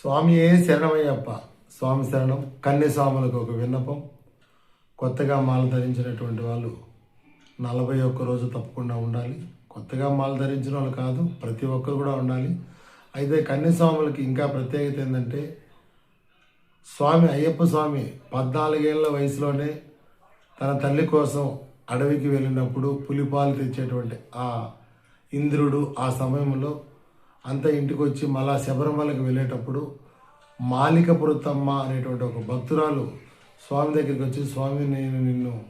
స్వామి శరణమయ్యప్ప. స్వామి శరణం. కన్యస్వాములకు ఒక విన్నపం. కొత్తగా మాల ధరించినటువంటి వాళ్ళు నలభై ఒక్క రోజు తప్పకుండా ఉండాలి. కొత్తగా మాల ధరించిన వాళ్ళు కాదు ప్రతి ఒక్కరు కూడా ఉండాలి. అయితే కన్యస్వాములకి ఇంకా ప్రత్యేకత ఏంటంటే స్వామి అయ్యప్ప స్వామి పద్నాలుగేళ్ళ వయసులోనే తన తల్లి కోసం అడవికి వెళ్ళినప్పుడు పులిపాలు తెచ్చేటువంటి ఆ ఇంద్రుడు ఆ సమయంలో అంత ఇంటికి వచ్చి మళ్ళా శబరిమలకి వెళ్ళేటప్పుడు మాలికపురతమ్మ అనేటువంటి ఒక భక్తురాలు స్వామి దగ్గరికి వచ్చి స్వామి నేను నిన్ను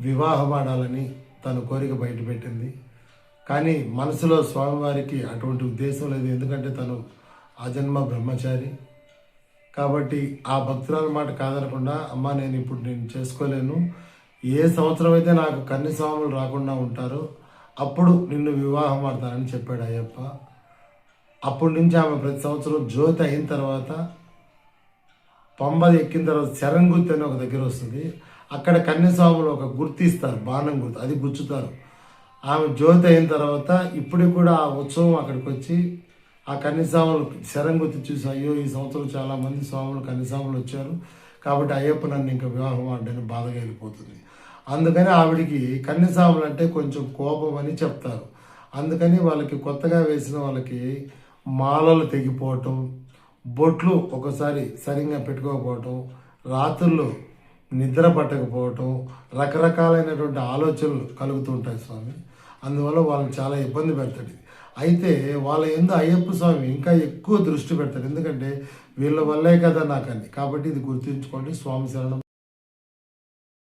వివాహమాడాలని తన కోరిక బయటపెట్టింది. కానీ మనసులో స్వామివారికి అటువంటి ఉద్దేశం లేదు. ఎందుకంటే తను అజన్మ బ్రహ్మచారి. కాబట్టి ఆ భక్తురాల మాట కాదనకుండా అమ్మ నేను ఇప్పుడు నేను చేసుకోలేను. ఏ సంవత్సరం అయితే నాకు కన్ని స్వాములు రాకుండా ఉంటారో అప్పుడు నిన్ను వివాహం ఆడతానని చెప్పాడు అయ్యప్ప. అప్పటి నుంచి ఆమె ప్రతి సంవత్సరం జ్యోతి అయిన తర్వాత పంబ ఎక్కిన తర్వాత శరంగుర్తి అని ఒక దగ్గర వస్తుంది. అక్కడ కన్యస్వాములు ఒక గుర్తు ఇస్తారు బాణం గుర్తు అది గుచ్చుతారు. ఆమె జ్యోతి అయిన తర్వాత ఇప్పటికి కూడా ఆ ఉత్సవం అక్కడికి వచ్చి ఆ కన్యస్వాములు శరంగుర్తి చూసి అయ్యో ఈ సంవత్సరం చాలామంది స్వాములు కన్యస్వాములు వచ్చారు. కాబట్టి అయ్యప్ప నన్ను ఇంకా వివాహం ఆడడానికి బాధగా వెళ్ళిపోతుంది. అందుకని ఆవిడికి కన్యస్వాములు అంటే కొంచెం కోపం అని చెప్తారు. అందుకని వాళ్ళకి కొత్తగా వేసిన వాళ్ళకి మాలలు తెగిపోవటం బొట్లు ఒకసారి సరిగ్గా పెట్టుకోకపోవటం రాత్రులు నిద్ర పట్టకపోవటం రకరకాలైనటువంటి ఆలోచనలు కలుగుతుంటాయి స్వామి. అందువల్ల వాళ్ళు చాలా ఇబ్బంది పెడతాడు. అయితే వాళ్ళ ఎందు అయ్యప్ప స్వామి ఇంకా ఎక్కువ దృష్టి పెడతాడు. ఎందుకంటే వీళ్ళ వల్లే కదా నాకని కాబట్టి ఇది గుర్తుంచుకోండి. స్వామి శరణం